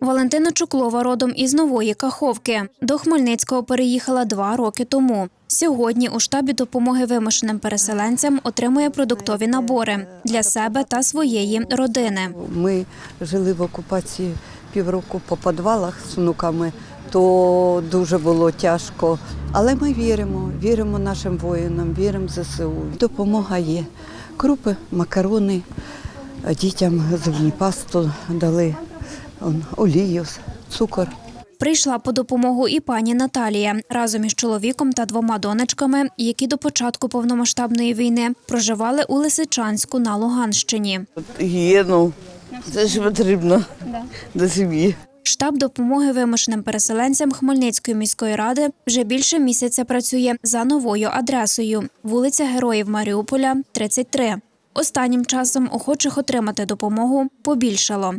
Валентина Чуклова родом із нової Каховки. До Хмельницького переїхала два роки тому. Сьогодні у штабі допомоги вимушеним переселенцям отримує продуктові набори для себе та своєї родини. Ми жили в окупації півроку по підвалах з внуками, то дуже було тяжко. Але ми віримо, віримо нашим воїнам, віримо ЗСУ. Допомога є. Крупи, макарони, дітям зубні пасту дали, олію, цукор. Прийшла по допомогу і пані Наталія разом із чоловіком та двома донечками, які до початку повномасштабної війни проживали у Лисичанську на Луганщині. Гігієну. Це ж потрібно до сім'ї. Штаб допомоги вимушеним переселенцям Хмельницької міської ради вже більше місяця працює за новою адресою вулиця Героїв Маріуполя, 33. Останнім часом охочих отримати допомогу побільшало.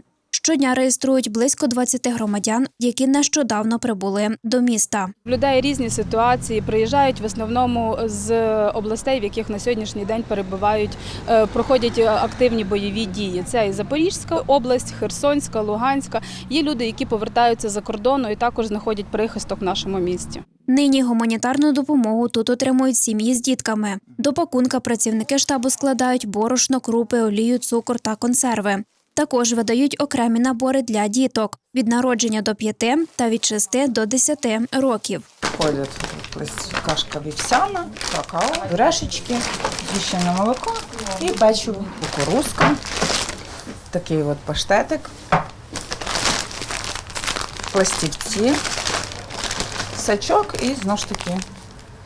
Щодня реєструють близько 20 громадян, які нещодавно прибули до міста. Людей різні ситуації приїжджають в основному з областей, в яких на сьогоднішній день перебувають, е, проходять активні бойові дії. Це і Запорізька область, Херсонська, Луганська. Є люди, які повертаються за кордону і також знаходять прихисток в нашому місті. Нині гуманітарну допомогу тут отримують сім'ї з дітками. До пакунка працівники штабу складають борошно, крупи, олію, цукор та консерви. Також видають окремі набори для діток від народження до 5 та від 6 до 10 років. Входять ось кашка вівсяна, какао, грешечки, згущене молоко і печиво, кукурузка, такий от паштетик, пластівці, сачок і знову ж таки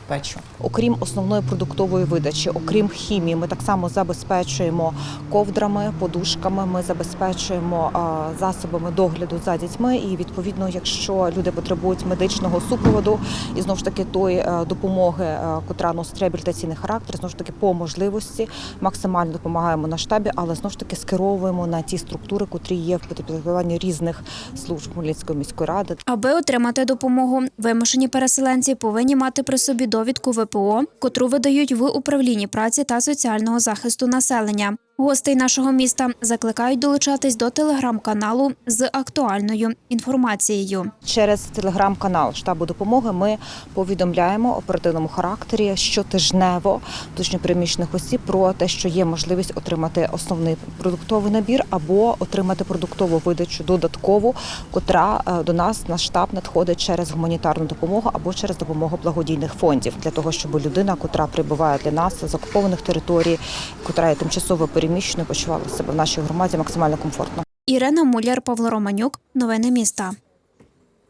печиво. Окрім основної продуктової видачі, окрім хімії, ми так само забезпечуємо ковдрами, подушками. Ми забезпечуємо засобами догляду за дітьми. І відповідно, якщо люди потребують медичного супроводу і знову ж таки тої е, допомоги, е, котра носить реабілітаційний характер, знову ж таки по можливості максимально допомагаємо на штабі, але знову ж таки скеровуємо на ті структури, котрі є в підпорядкуванні різних служб Хмельницької міської ради. Аби отримати допомогу, вимушені переселенці повинні мати при собі довідку ВПО, котру видають в управлінні праці та соціального захисту населення. Гостей нашого міста закликають долучатись до телеграм-каналу з актуальною інформацією. Через телеграм-канал штабу допомоги ми повідомляємо оперативному характері щотижнево внутрішньопереміщених осіб про те, що є можливість отримати основний продуктовий набір або отримати продуктову видачу додаткову, котра е, до нас на штаб надходить через гуманітарну допомогу або через допомогу благодійних фондів для того, щоб людина, котра прибуває для нас з окупованих територій, котра є тимчасово переміщеною, почувала себе в нашій громаді максимально комфортно. Ірина Муляр, Павло Романюк. Новини міста.